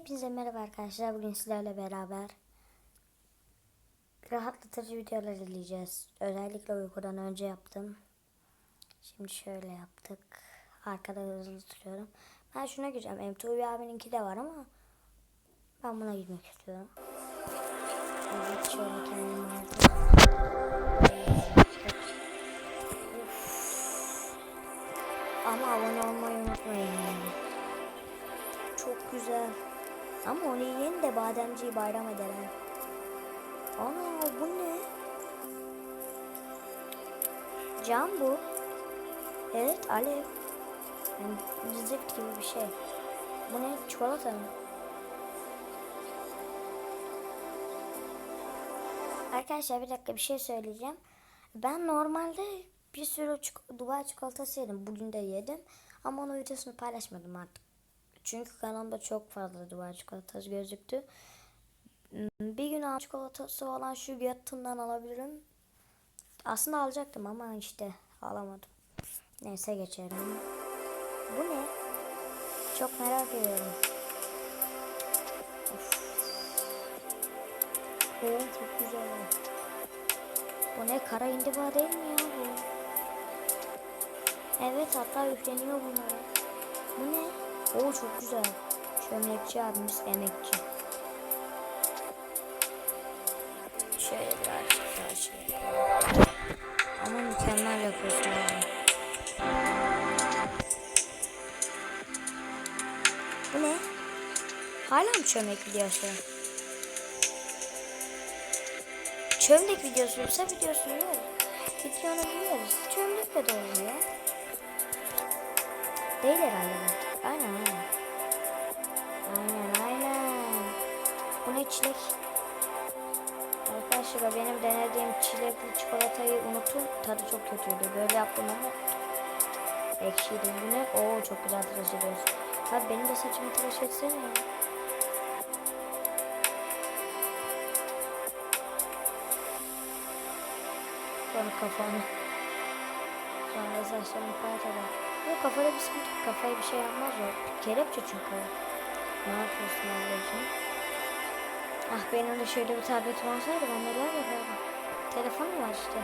Hepinize merhaba arkadaşlar. Bugün sizlerle beraber rahatlatıcı videolar izleyeceğiz. Özellikle uykudan önce yaptım. Şimdi şöyle yaptık. Arkada hızlı tutuyorum. Ben şuna gireceğim. Emtuğ abininki de var ama ben buna girmek istiyorum. Evet şöyle kendimi. Ama abone olmayı unutmayın. Çok güzel. Ama onu yiyin de bademciyi bayram eder ha. Ana bu ne? Cam bu. Evet alev. Yani zift gibi bir şey. Bu ne? Çikolata mı? Arkadaşlar bir dakika bir şey söyleyeceğim. Ben normalde bir sürü çik- Dubai çikolatası yedim. Bugün de yedim. Ama onun videosunu paylaşmadım artık. Çünkü kanalımda çok fazla Dubai çikolatası gözüktü. Hmm, Bir gün al çikolatası olan şu Göttun'dan alabilirim. Aslında alacaktım ama işte alamadım. Neyse geçelim. Bu ne? Çok merak ediyorum. Oo, çok güzel. Bu ne? Kara indiba değil mi ya bu? Evet hatta yükleniyor bunlara. Bu ne? Oo çok güzel. Çömlekçi abimiz emekçi. Şöyle birazcık daha şey. Ama mükemmel yapıyorsun abi. Bu ne? Hala mı çömlek videosu? Çömlek videosuysa videosunu yiyoruz. Videonu biliyoruz. Çömlekle de oluyor. Değil herhalde. Aynen aynen. Aynen aynen. Bu ne çilek? Arkadaşlar benim denediğim çilekli çikolatayı unutun. Tadı çok kötüydü. Böyle yaptım ama ekşiydi. Bu ne? Oo çok güzel tıraş ediyorsun. Abi benim de saçımı tıraş etsene ya. Sonra kafanı. Sonra saçlarını parçala. Yok kafada bir sıkıntı. Kafaya bir şey yapmaz o. Kelepçe çünkü. Ne yapıyorsun ablacığım? Ah benim de şöyle bir tabletim olsaydı ben neler yapardım. Telefonum var işte.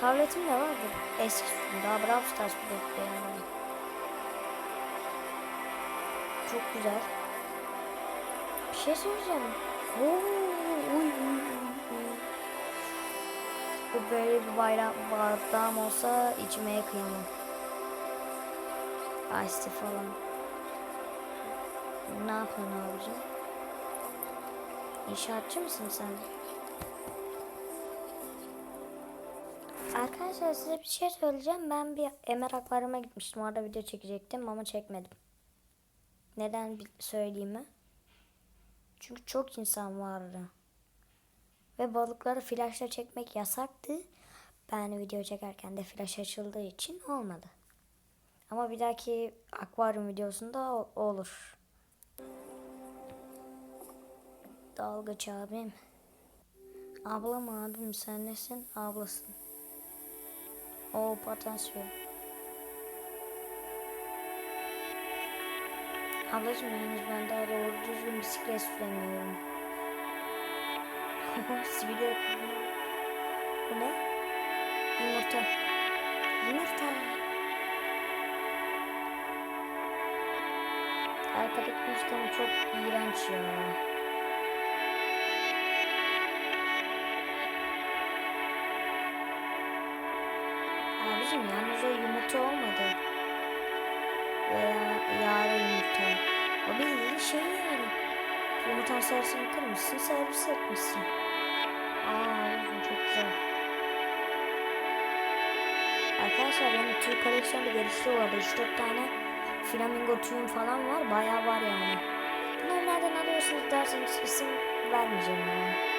Tabletim de vardı. Eski daha Brawl Stars bile beğenmedim. Çok güzel. Bir şey söyleyeceğim. Oo, uy, uy, uy. Bu böyle bir bayram bardağım olsa içmeye kıyamam. Ice falan. Ne yapıyorsun abicim? İnşaatçı mısın sen? Arkadaşlar size bir şey söyleyeceğim. Ben bir Emer Akvaryum'a gitmiştim. Orada video çekecektim ama çekmedim. Neden söyleyeyim mi? Çünkü çok insan vardı. Ve balıkları flaşla çekmek yasaktı. Ben video çekerken de flash açıldığı için olmadı. Ama bir dahaki akvaryum videosunda o- olur. Dalgıç abim. Ablam abim sen nesin? Ablasın. O potansiyel. Ablacım yalnız ben daha doğru düzgün bisiklet süremiyorum. Sibirya. Bu ne? Yumurta. Yumurta. Arkadaki ama çok iğrenç ya. Abicim yalnız o yumurta olmadı. Veya yağlı yumurta. O bildiğin şey yani. Yumurtanın sarısını kırmışsın, servis etmişsin. Aa abicim çok güzel. Arkadaşlar benim tüy koleksiyonu gelişti bu arada. 3-4 tane flamingo tüyüm falan var. Bayağı var yani. Bunları nereden alıyorsunuz derseniz isim vermeyeceğim yani.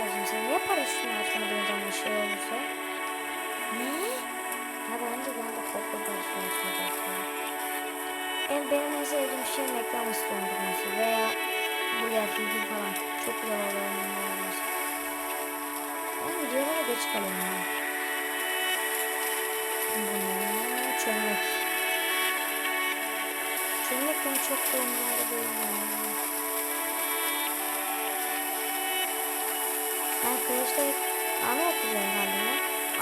Edemezsin sen. Niye paraşütünü açmadığın zaman şey olursa? Ne? Ha bence ben de korku paraşütünü açmayacaktım. En benim en sevdiğim şey McDonald's dondurması veya burger filmi falan. Çok güzel onun dondurması. Ben videolara geç kalıyorum ya. Bu ne? Çömlek. Çömlek beni çok da umurumda yani. Ben kreşte anaokulundayım galiba.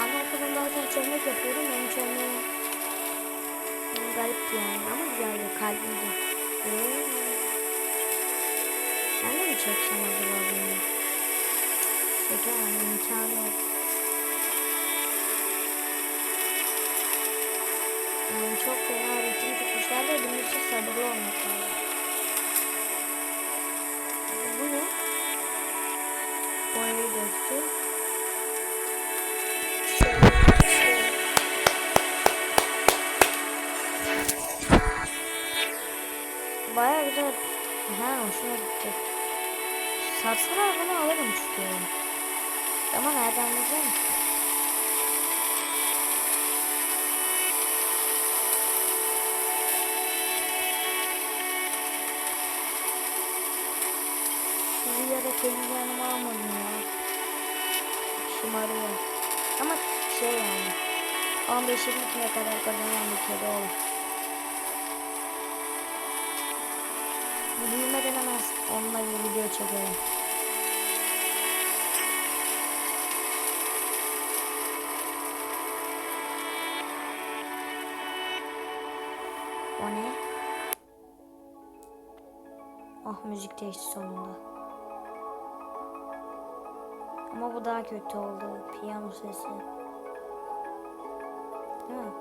Anaokulundayken çömlek yapıyordum. Benim çömleğim hmm, garipti yani ama güzeldi, kalbiydi. Ee, ben de mi çeksem acaba bunu? Çekemem, imkanı yok. Yani çok fena ritim tutmuşlar da bunun için sabırlı olmak Şöyle. Baya güzel. Ha hoşuma gitti. Satsalar bunu alırım istiyorum. Ama nereden bulacağım ki? Sizi ya da kendi yanıma almadım ya. Şımarıyor. Ama şey yani. 15 20 kadar kazanan bir kedi olur. Büyümeden hemen onunla bir video çekelim. O ne? Ah müzik değişti sonunda. Ama bu daha kötü oldu. Piyano sesi. Değil mi?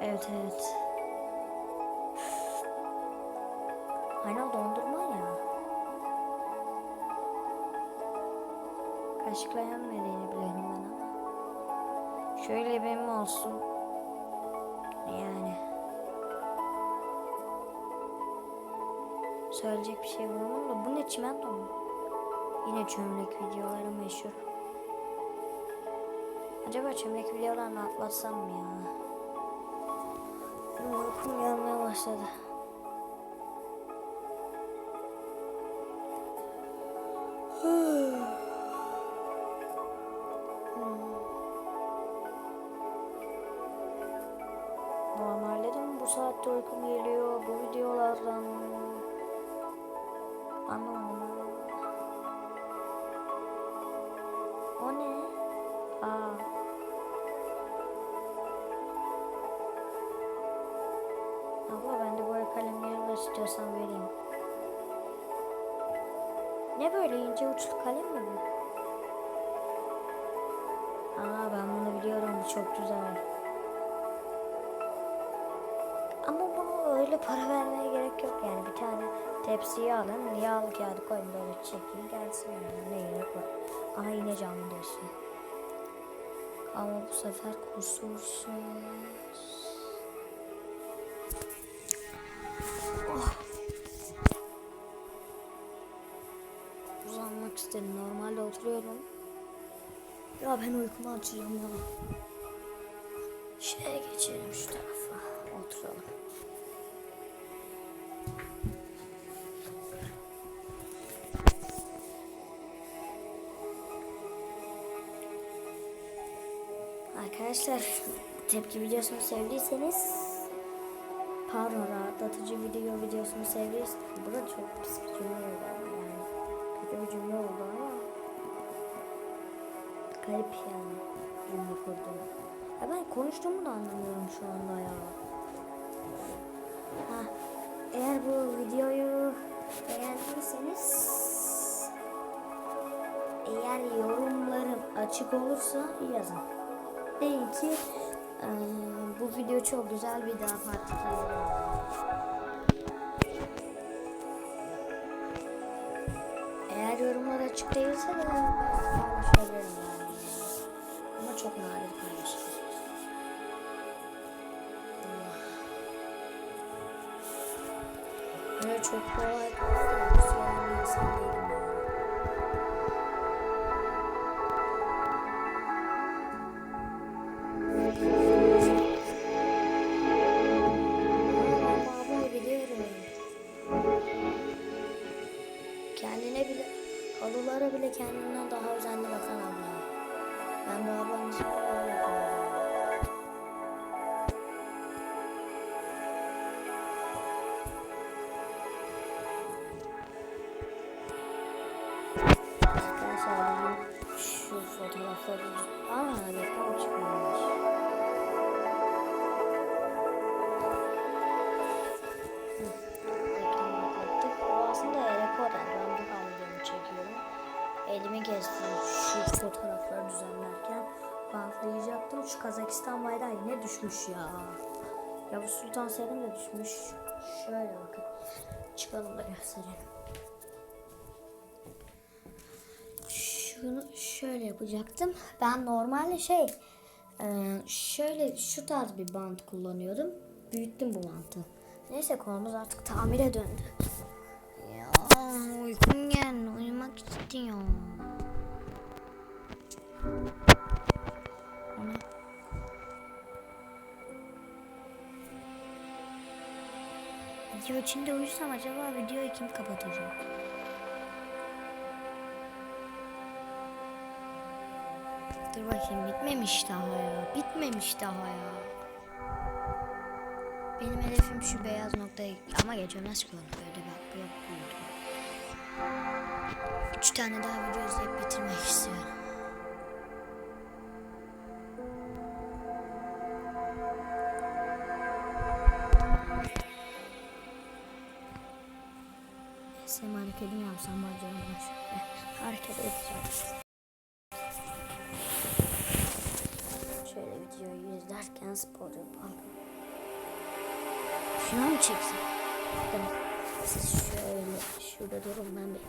Evet evet. Aynen dondurma ya. Kaşıkla yenmediğini biliyorum ben ama. Şöyle benim olsun. Yani. Söyleyecek bir şey bulamam da bu ne çimento mu? Yine çömlek videoları meşhur. Acaba çömlek videolarını atlatsam mı ya? Benim uykum gelmeye başladı. Normalde de bu saatte uykum geliyor bu videolardan? Aa. Abla bende boya kalemleri var istiyorsan vereyim. Ne böyle ince uçlu kalem mi bu? Aa ben bunu biliyorum bu çok güzel. Ama bunu öyle para vermeye gerek yok yani bir tane tepsiye alın yağlı kağıdı koyun böyle çekin gelsin yani ne gerek var. Aha yine canlı diyorsun. Ama bu sefer kusursuz. Oh. Uzanmak istedim. Normalde oturuyorum. Ya ben uykumu açacağım ya. Şeye geçelim şu tarafa. Oturalım. Arkadaşlar tepki videosunu sevdiyseniz pardon rahatlatıcı video videosunu sevdiyseniz bu da çok pis bir cümle oldu yani kötü bir cümle oldu ama garip yani cümle kurdum. Ya ben konuştuğumu da anlamıyorum şu anda ya. Ha, eğer bu videoyu beğendiyseniz eğer yorumlarım açık olursa yazın. Deyin ki eee, bu video çok güzel bir daha 2 Eğer yorumlar açık değilse de paylaşabilirim yani. Ama çok nadir paylaşırım. çok kolay bir insan değilim Kendine bile, halılara bile kendinden daha özenli bakan abla. Ben bu ablanın ismini öyle koydum. Gezdim şu fotoğrafları düzenlerken. Bantlayacaktım. Şu Kazakistan bayrağı yine düşmüş ya. Yavuz Sultan Selim de düşmüş. Şöyle bakın. Çıkalım da gösterelim. Şunu şöyle yapacaktım. Ben normalde şey e, şöyle şu tarz bir bant kullanıyordum. Büyüttüm bu bantı. Neyse konumuz artık tamire döndü. Ya uykum geldi. Uyumak istiyorum. Video içinde uyusam acaba videoyu kim kapatacak? Dur bakayım bitmemiş daha ya. Bitmemiş daha ya. Benim hedefim şu beyaz noktayı ama geçemez ki onu böyle hakkı yok. buydu. Üç tane daha video izleyip bitirmek istiyorum. Yapsam bacağımı şöyle hareket edeceğim. Şöyle videoyu izlerken spor yapalım. Şuna mı çeksin? Bakın siz şöyle şurada durun ben bir.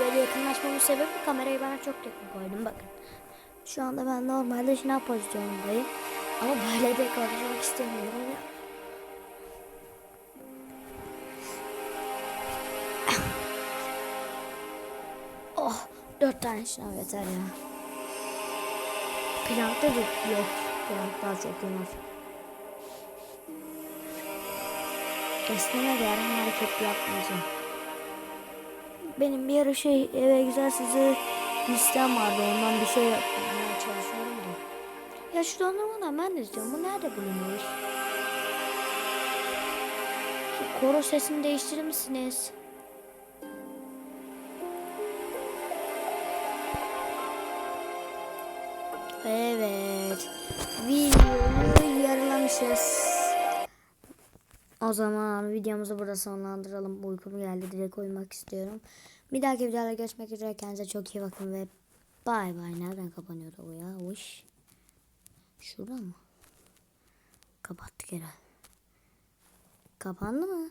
Böyle yakınlaşmamın sebebi kamerayı bana çok yakın koydum bakın. Şu anda ben normalde şınav pozisyonundayım. Ama böyle de konuşmak istemiyorum dört tane şınav yeter ya. Plankta da yok. Plank daha çok yanar. Esneme değer hareket yapmayacağım. Benim bir ara şey eve güzel size listem vardı ondan bir şey yapmaya çalışıyorum da. Ya şu dondurmadan ben de istiyorum. Bu nerede bulunuyor? Koro sesini değiştirir misiniz? Evet. Videoyu yarılamışız. O zaman videomuzu burada sonlandıralım. Uykum geldi. Direkt uyumak istiyorum. Bir dahaki videoda görüşmek üzere. Kendinize çok iyi bakın ve bay bay. Nereden kapanıyor bu ya? Uş. Şurada mı? Kapattık herhalde. Kapandı mı?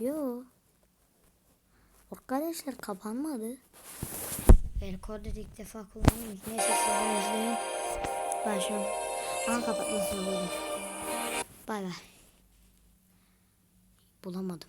Yok. Arkadaşlar kapanmadı. Rekorder ilk defa kullanıyoruz. Neyse sizden izleyin. Ben şu an kapatmasını buldum. Bay bay. Bulamadım.